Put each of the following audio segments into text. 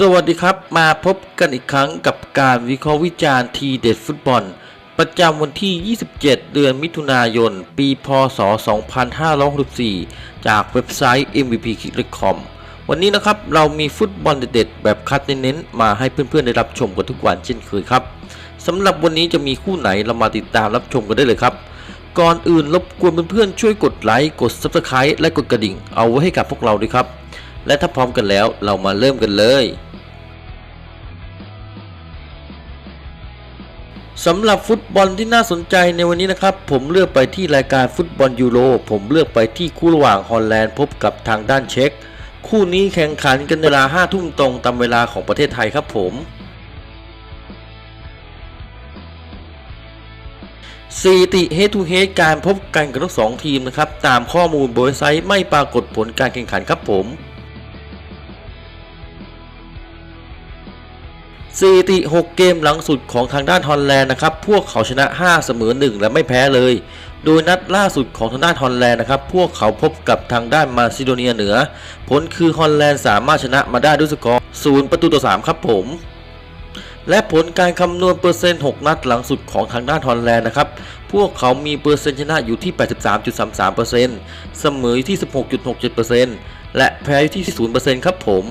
สวัสดีครับ มาพบกันอีกครั้งกับการวิเคราะห์วิจารณ์ทีเด็ดฟุตบอล ประจำวันที่ 27 เดือนมิถุนายน ปีพศ 2564 จากเว็บไซต์ MVP k i c c o m วันนี้นะครับ เรามีฟุตบอลเด็ดๆ แบบคัดเน้นๆ มาให้เพื่อนๆ ได้รับชมกันทุกวันเช่นเคยครับสำหรับวันนี้จะมีคู่ไหนเรามาติดตามรับชมกันได้เลยครับ ก่อนอื่นรบกวนเพื่อนๆช่วยกดไลค์กด Subscribe และกดกระดิ่ง เอาไว้ให้กับพวกเราด้วยครับและถ้าพร้อมกันแล้วเรามาเริ่มกันเลย สำหรับฟุตบอลที่น่าสนใจในวันนี้นะครับ ผมเลือกไปที่รายการฟุตบอลยูโรผมเลือกไปที่คู่ระหว่างฮอลแลนด์พบกับทางด้านเช็กคู่นี้แข่งขันกันเวลา5ทุ่มตรงตามเวลาของประเทศไทยครับผมสติ Head to Head การพบกันกับทั้งสองทีมนะครับ ตามข้อมูลบนเว็บไซต์ไม่ปรากฏผลการแข่งขันครับผม สถิติ6 เกมหลังสุดของทางด้านฮอลแลนด์นะครับ พวกเขาชนะ 5 เสมอ 1 และไม่แพ้เลย โดยนัดล่าสุดของทางด้านฮอลแลนด์นะครับ พวกเขาพบกับทางด้านมาซิโดเนียเหนือ ผลคือฮอลแลนด์สามารถชนะมาได้ด้วยสกอร์ 0 ประตูต่อ 3 ครับผม และผลการคำนวณเปอร์เซ็นต์ 6 นัดหลังสุดของทางด้านฮอลแลนด์นะครับ พวกเขามีเปอร์เซ็นต์ชนะอยู่ที่ 83.33%เสมออยู่ที่ 16.67%และแพ้อยู่ที่ 0%ครับผม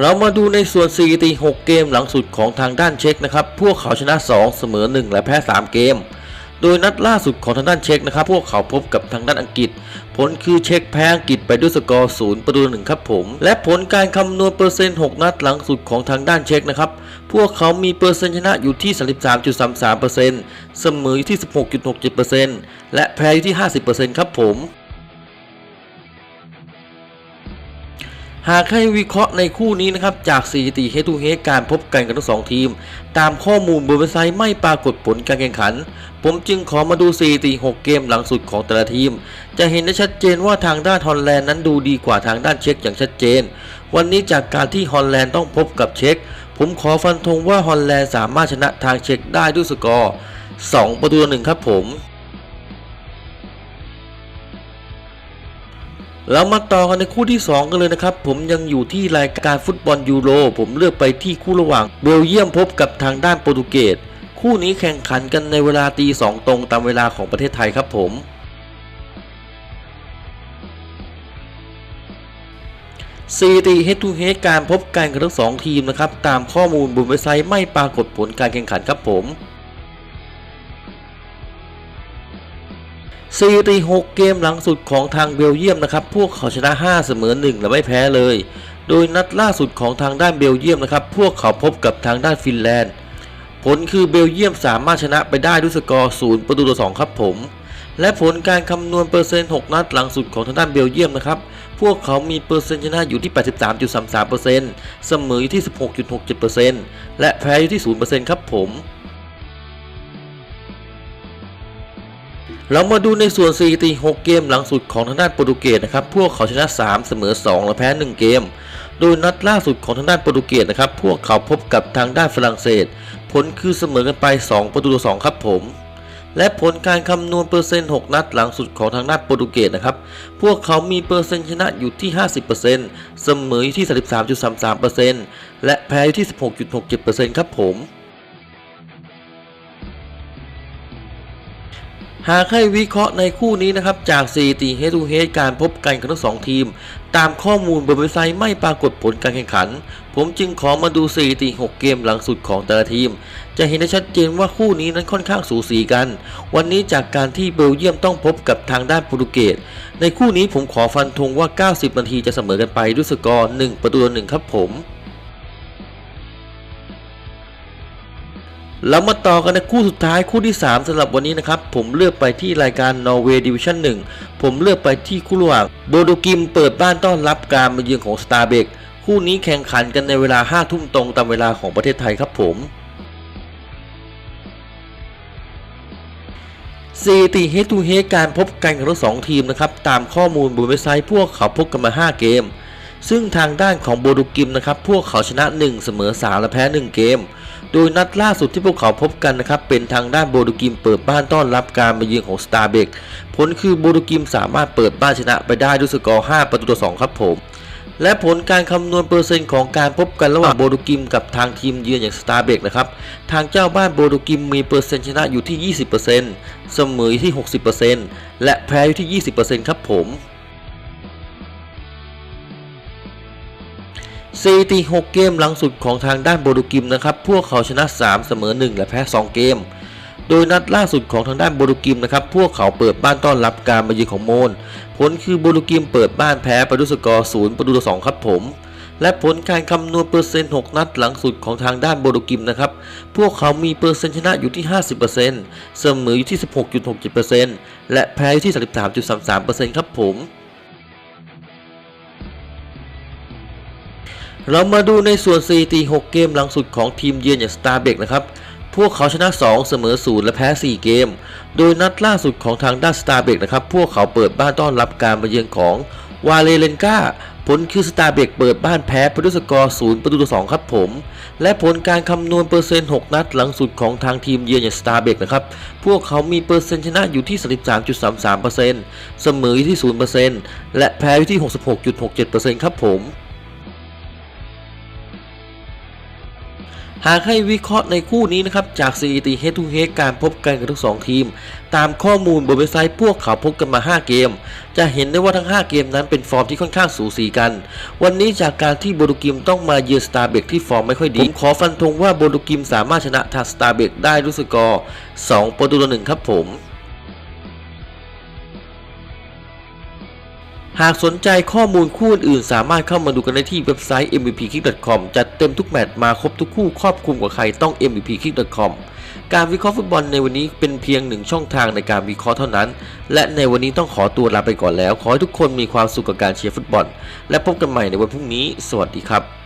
เรามาดูในส่วนสถิติ6 เกมหลังสุดของทางด้านเช็กนะครับ พวกเขาชนะ 2 เสมอ 1 และแพ้ 3 เกม โดยนัดล่าสุดของทางด้านเช็กนะครับ พวกเขาพบกับทางด้านอังกฤษ ผลคือเช็กแพ้อังกฤษไปด้วยสกอร์ 0 ประตูหนึ่งครับผม และผลการคำนวณเปอร์เซ็นต์ 6 นัดหลังสุดของทางด้านเช็กนะครับ พวกเขามีเปอร์เซ็นต์ชนะอยู่ที่ 33.33%เสมออยู่ที่ 16.67%และแพ้อยู่ที่ 50%ครับผม หากให้วิเคราะห์ในคู่นี้นะครับ จากสถิติ Head to Head การพบกันกันทั้งสองทีม ตามข้อมูลบนเว็บไซต์ไม่ปรากฏผลการแข่งขัน ผมจึงขอมาดูสถิติ6 เกมหลังสุดของแต่ละทีม จะเห็นได้ชัดเจนว่าทางด้านฮอลแลนด์นั้นดูดีกว่าทางด้านเช็กอย่างชัดเจน วันนี้จากการที่ฮอลแลนด์ต้องพบกับเช็กผมขอฟันธงว่าฮอลแลนด์สามารถชนะทางเช็กได้ด้วยสกอร์ 2 ประตูหนึ่งครับผม เรามาต่อกันในคู่ที่ 2 กันเลยนะครับ ผมยังอยู่ที่รายการฟุตบอลยูโร ผมเลือกไปที่คู่ระหว่างเบลเยียมพบกับทางด้านโปรตุเกสคู่นี้แข่งขันกันในเวลาตีสองตรงตามเวลาของประเทศไทยครับผม สถิติ Head to Head การพบกันกับทั้งสองทีมนะครับ ตามข้อมูลบนเว็บไซต์ไม่ปรากฏผลการแข่งขันครับผม สถิติ6เกมหลังสุดของทางเบลเยียมนะครับ พวกเขาชนะ 5 เสมอ 1 และไม่แพ้เลย โดยนัดล่าสุดของทางด้านเบลเยียมนะครับ พวกเขาพบกับทางด้านฟินแลนด์ ผลคือเบลเยียมสามารถชนะไปได้ด้วยสกอร์ 0 ประตูต่อ 2 ครับผม และผลการคำนวณเปอร์เซ็นต์ 6 นัดหลังสุดของทางด้านเบลเยียมนะครับ พวกเขามีเปอร์เซ็นต์ชนะอยู่ที่ 83.33%เสมออยู่ที่ 16.67%และแพ้อยู่ที่ 0%ครับผม เรามาดูในส่วนสถิติ6เกมหลังสุดของทางด้านโปรตุเกสนะครับ พวกเขาชนะ 3 เสมอ 2 และแพ้ 1 เกม โดยนัดล่าสุดของทางด้านโปรตุเกสนะครับ พวกเขาพบกับทางด้านฝรั่งเศส ผลคือเสมอกันไป 2 ประตูต่อ 2 ครับผม และผลการคำนวณเปอร์เซ็นต์ 6 นัดหลังสุดของทางด้านโปรตุเกสนะครับ พวกเขามีเปอร์เซ็นต์ชนะอยู่ที่ 50%เสมออยู่ที่ 33.33%และแพ้อยู่ที่ 16.67%ครับผม หากให้วิเคราะห์ในคู่นี้นะครับจากสถิติ Head to Head การพบกันของทั้งสองทีม ตามข้อมูลบนเว็บไซต์ไม่ปรากฏผลการแข่งขัน ผมจึงขอมาดูสถิติ 6 เกมหลังสุดของแต่ละทีม จะเห็นได้ชัดเจนว่าคู่นี้นั้นค่อนข้างสูสีกัน วันนี้จากการที่เบลเยียมต้องพบกับทางด้านโปรตุเกสในคู่นี้ผมขอฟันธงว่า 90 นาทีจะเสมอกันไปด้วยสกอร์ 1 ประตูต่อ1ครับผม เรามาต่อกันในคู่สุดท้ายคู่ที่ 3สำหรับวันนี้นะครับ ผมเลือกไปที่รายการนอร์เวย์ดิวิชั่น1ผมเลือกไปที่คู่ระหว่างโบโดกิมเปิดบ้านต้อนรับการมาเยือนของสตาร์เบกคู่นี้แข่งขันกันในเวลา5ทุ่มตรงตามเวลาของประเทศไทยครับผมสถิติ Head to Head การพบกันของทั้งสองทีมนะครับ ตามข้อมูลบนเว็บไซต์พวกเขาพบกันมา 5 เกม ซึ่งทางด้านของโบดูกิมนะครับ พวกเขาชนะ 1 เสมอ 3 และแพ้ 1 เกม โดยนัดล่าสุดที่พวกเขาพบกันนะครับเป็นทางด้านโบดูกิมเปิดบ้านต้อนรับการมาเยือนของสตาร์เบกผลคือโบดูกิมสามารถเปิดบ้านชนะไปได้ด้วยสกอร์ 5 ประตูต่อ 2 ครับผม และผลการคำนวณเปอร์เซ็นต์ของการพบกันระหว่างโบดูกิมกับทางทีมเยือนอย่างสตาร์เบกนะครับ ทางเจ้าบ้านโบดูกิมมีเปอร์เซ็นต์ชนะอยู่ที่ 20%เสมออยู่ที่ 60%และแพ้อยู่ที่ 20%ครับผม สถิติ6เกมหลังสุดของทางด้านโบดูกิมนะครับ พวกเขาชนะ 3 เสมอ 1 และแพ้ 2 เกม โดยนัดล่าสุดของทางด้านโบดูกิมนะครับ พวกเขาเปิดบ้านต้อนรับการมาเยือนของโมน ผลคือโบดูกิมเปิดบ้านแพ้ไปด้วยสกอร์0ประตูต่อ2ครับผม และผลการคำนวณเปอร์เซ็นต์ 6 นัดหลังสุดของทางด้านโบดูกิมนะครับ พวกเขามีเปอร์เซ็นต์ชนะอยู่ที่ 50%เสมออยู่ที่ 16.67%และแพ้อยู่ที่ 33.33%ครับผม เรามาดูในส่วนสถิติ6เกมหลังสุดของทีมเยือนอย่างสตาร์เบกนะครับพวกเขาชนะ 2 เสมอ 0 และแพ้ 4 เกม โดยนัดล่าสุดของทางด้านสตาร์เบกนะครับพวกเขาเปิดบ้านต้อนรับการมาเยือนของวาเลเลนกาผลคือสตาร์เบกเปิดบ้านแพ้ไปด้วยสกอร์0ประตูต่อ2ครับผม และผลการคำนวณเปอร์เซ็นต์ 6 นัดหลังสุดของทางทีมเยือนอย่างสตาร์เบกนะครับพวกเขามีเปอร์เซ็นต์ชนะอยู่ที่ 33.33%เสมออยู่ที่ 0%และแพ้อยู่ที่ 66.67%ครับผม หากให้วิเคราะห์ในคู่นี้นะครับจากสถิติ Head to Head การพบกันกับทั้งสองทีม ตามข้อมูลบนเว็บไซต์พวกเขาพบกันมา 5 เกม จะเห็นได้ว่าทั้ง 5 เกมนั้นเป็นฟอร์มที่ค่อนข้างสูสีกัน วันนี้จากการที่โบดูกิมต้องมาเยือนสตาร์เบกที่ฟอร์มไม่ค่อยดีผมขอฟันธงว่าโบดูกิมสามารถชนะทางสตาร์เบกได้ด้วยสกอร์2ประตูต่อ1ครับผม หากสนใจข้อมูลคู่อื่นๆสามารถเข้ามาดูกันได้ที่เว็บไซต์ mvpkick.com จัดเต็มทุกแมตช์มาครบทุกคู่ครอบคลุมกว่าใครต้อง mvpkick.com การวิเคราะห์ฟุตบอลในวันนี้เป็นเพียงหนึ่งช่องทางในการวิเคราะห์เท่านั้น และในวันนี้ต้องขอตัวลาไปก่อนแล้ว ขอให้ทุกคนมีความสุขกับการเชียร์ฟุตบอล และพบกันใหม่ในวันพรุ่งนี้ สวัสดีครับ